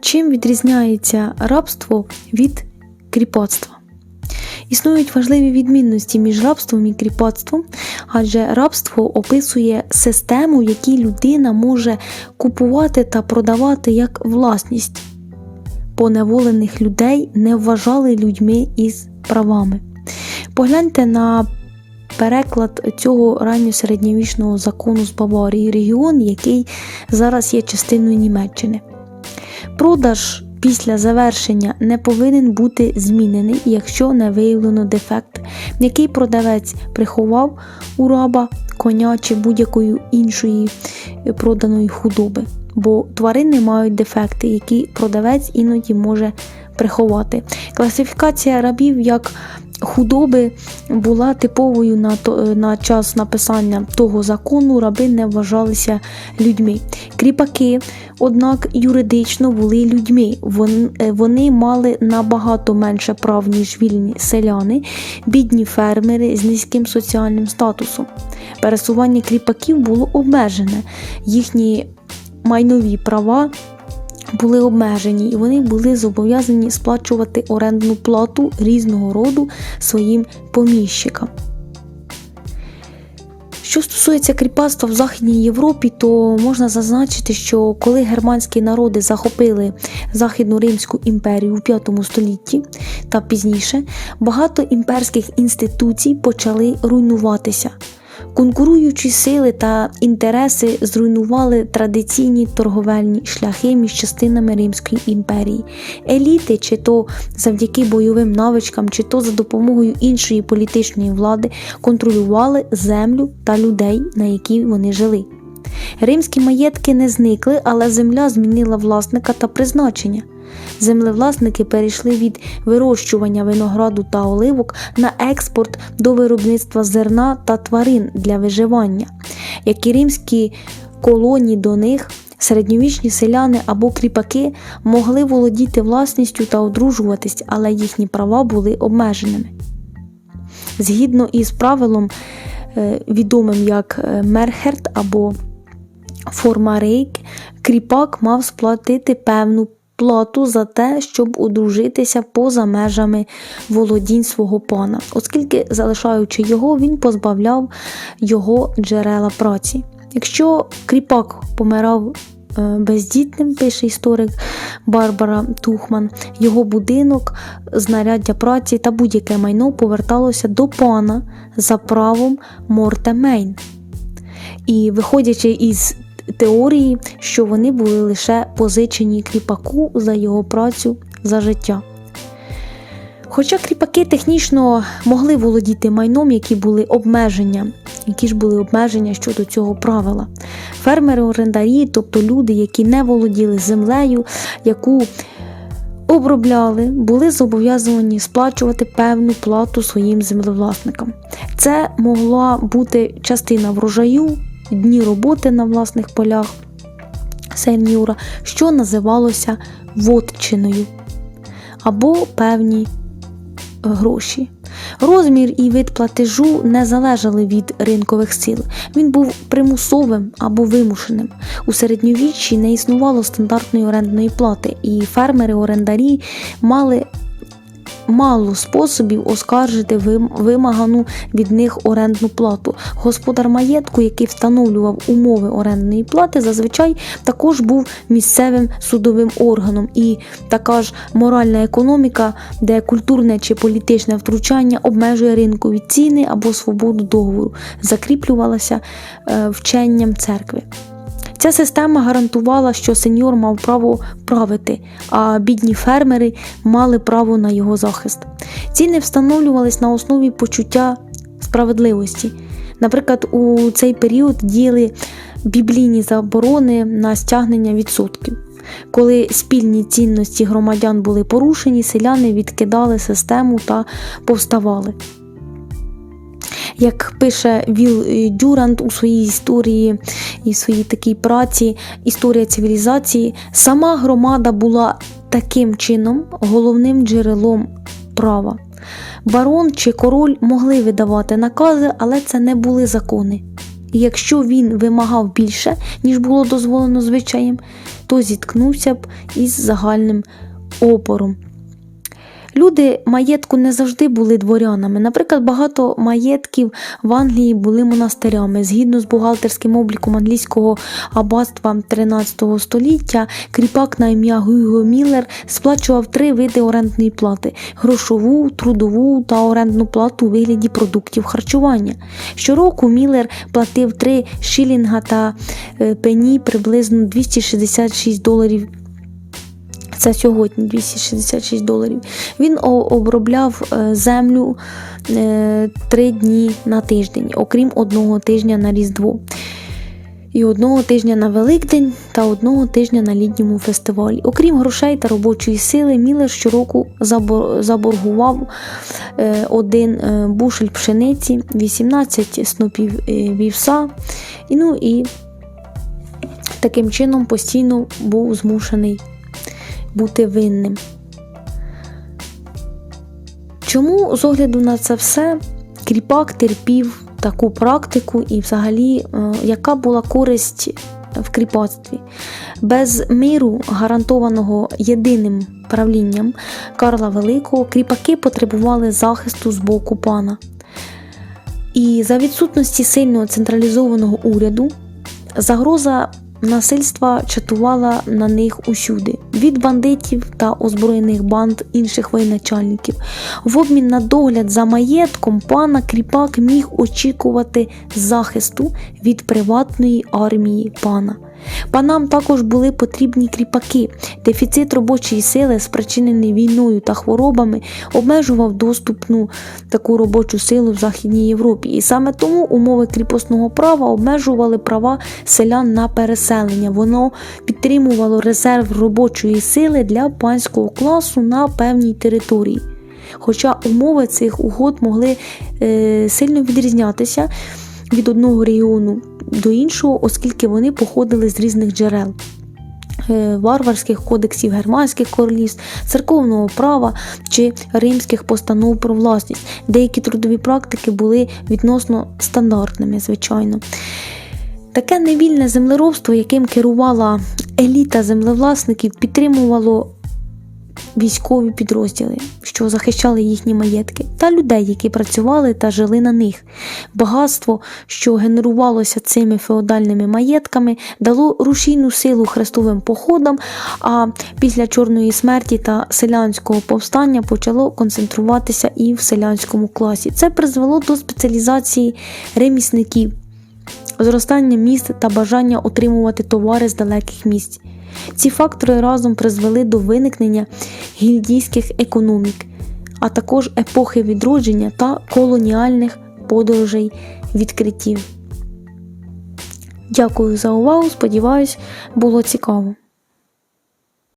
Чим відрізняється рабство від кріпацтва? Існують важливі відмінності між рабством і кріпацтвом, адже рабство описує систему, в якій людина може купувати та продавати як власність. Поневолених людей не вважали людьми із правами. Погляньте на переклад цього ранньосередньовічного закону з Баварії, регіон, який зараз є частиною Німеччини. Продаж після завершення не повинен бути змінений, якщо не виявлено дефект, який продавець приховав у раба, коня чи будь-якої іншої проданої худоби. Бо тварини мають дефекти, які продавець іноді може приховати. Класифікація рабів як худоби була типовою на, то, на час написання того закону, раби не вважалися людьми. Кріпаки, однак, юридично були людьми. Вони, вони мали набагато менше прав, ніж вільні селяни, бідні фермери з низьким соціальним статусом. Пересування кріпаків було обмежене, їхні майнові права були обмежені і вони були зобов'язані сплачувати орендну плату різного роду своїм поміщикам. Що стосується кріпацтва в Західній Європі, то можна зазначити, що коли германські народи захопили Західну Римську імперію в 5 столітті та пізніше, багато імперських інституцій почали руйнуватися. Конкуруючі сили та інтереси зруйнували традиційні торговельні шляхи між частинами Римської імперії. Еліти, чи то завдяки бойовим навичкам, чи то за допомогою іншої політичної влади, контролювали землю та людей, на якій вони жили. Римські маєтки не зникли, але земля змінила власника та призначення. Землевласники перейшли від вирощування винограду та оливок на експорт до виробництва зерна та тварин для виживання. Як і римські колонії до них, середньовічні селяни або кріпаки могли володіти власністю та одружуватись, але їхні права були обмеженими. Згідно із правилом, е, відомим як е, Мерхерт або Формарейк, кріпак мав сплатити певну плату за те, щоб одружитися поза межами володінь свого пана, оскільки, залишаючи його, він позбавляв його джерела праці. Якщо кріпак помирав е, бездітним, пише історик Барбара Тухман, його будинок, знаряддя праці та будь-яке майно поверталося до пана за правом Мортемейн. І виходячи із теорії, що вони були лише позичені кріпаку за його працю за життя. Хоча кріпаки технічно могли володіти майном, які були обмеження, які ж були обмеження щодо цього правила. Фермери-орендарі, тобто люди, які не володіли землею, яку обробляли, були зобов'язані сплачувати певну плату своїм землевласникам. Це могла бути частина врожаю, дні роботи на власних полях сеньора, що називалося вотчиною, або певні гроші. Розмір і вид платежу не залежали від ринкових сил. Він був примусовим або вимушеним. У середньовіччі не існувало стандартної орендної плати, і фермери-орендарі мали мало способів оскаржити вимагану від них орендну плату. Господар маєтку, який встановлював умови орендної плати, зазвичай також був місцевим судовим органом. І така ж моральна економіка, де культурне чи політичне втручання обмежує ринкові ціни або свободу договору, закріплювалася е, вченням церкви. Ця система гарантувала, що сеньор мав право правити, а бідні фермери мали право на його захист. Ціни встановлювались на основі почуття справедливості. Наприклад, у цей період діяли біблійні заборони на стягнення відсотків. Коли спільні цінності громадян були порушені, селяни відкидали систему та повставали. Як пише Віл Дюрант у своїй історії і в своїй такій праці Історія цивілізації, сама громада була таким чином головним джерелом права. Барон чи король могли видавати накази, але це не були закони. І якщо він вимагав більше, ніж було дозволено звичаєм, хто зіткнувся б із загальним опором. Люди маєтку не завжди були дворянами. Наприклад, багато маєтків в Англії були монастирями. Згідно з бухгалтерським обліком англійського аббатства 13 століття, кріпак на ім'я Гюго Міллер сплачував три види орендної плати: грошову, трудову та орендну плату у вигляді продуктів харчування. Щороку Міллер платив 3 шілінга та е, пені приблизно 266 доларів це сьогодні 266 доларів. Він обробляв е, землю е, три дні на тиждень, окрім одного тижня на Різдво. І одного тижня на Великдень та одного тижня на літньому фестивалі. Окрім грошей та робочої сили, Міллер щороку заборгував е, один бушель пшениці, 18 снопів вівса. Ну, і таким чином постійно був змушений бути винним. Чому з огляду на це все кріпак терпів таку практику і взагалі е, яка була користь в кріпацтві? Без миру, гарантованого єдиним правлінням Карла Великого, кріпаки потребували захисту з боку пана. І за відсутності сильного централізованого уряду загроза насильства чатувала на них усюди від бандитів та озброєних банд інших воєначальників. В обмін на догляд за маєтком пана Кріпак міг очікувати захисту від приватної армії пана. Панам також були потрібні кріпаки. Дефіцит робочої сили, спричинений війною та хворобами, обмежував доступну таку робочу силу в Західній Європі. І саме тому умови кріпосного права обмежували права селян на переселення. Воно підтримувало резерв робочої сили для панського класу на певній території. Хоча умови цих угод могли е, сильно відрізнятися від одного регіону до іншого, оскільки вони походили з різних джерел. е, Варварських кодексів германських королівств, церковного права чи римських постанов про власність. Деякі трудові практики були відносно стандартними, звичайно. Таке невільне землеробство, яким керувала еліта землевласників, підтримувало військові підрозділи, що захищали їхні маєтки, та людей, які працювали та жили на них. Багатство, що генерувалося цими феодальними маєтками, дало рушійну силу хрестовим походам, а після Чорної смерті та селянського повстання почало концентруватися і в селянському класі. Це призвело до спеціалізації ремісників зростання міст та бажання отримувати товари з далеких місць. Ці фактори разом призвели до виникнення гільдійських економік, а також епохи відродження та колоніальних подорожей відкриттів. Дякую за увагу. Сподіваюсь, було цікаво.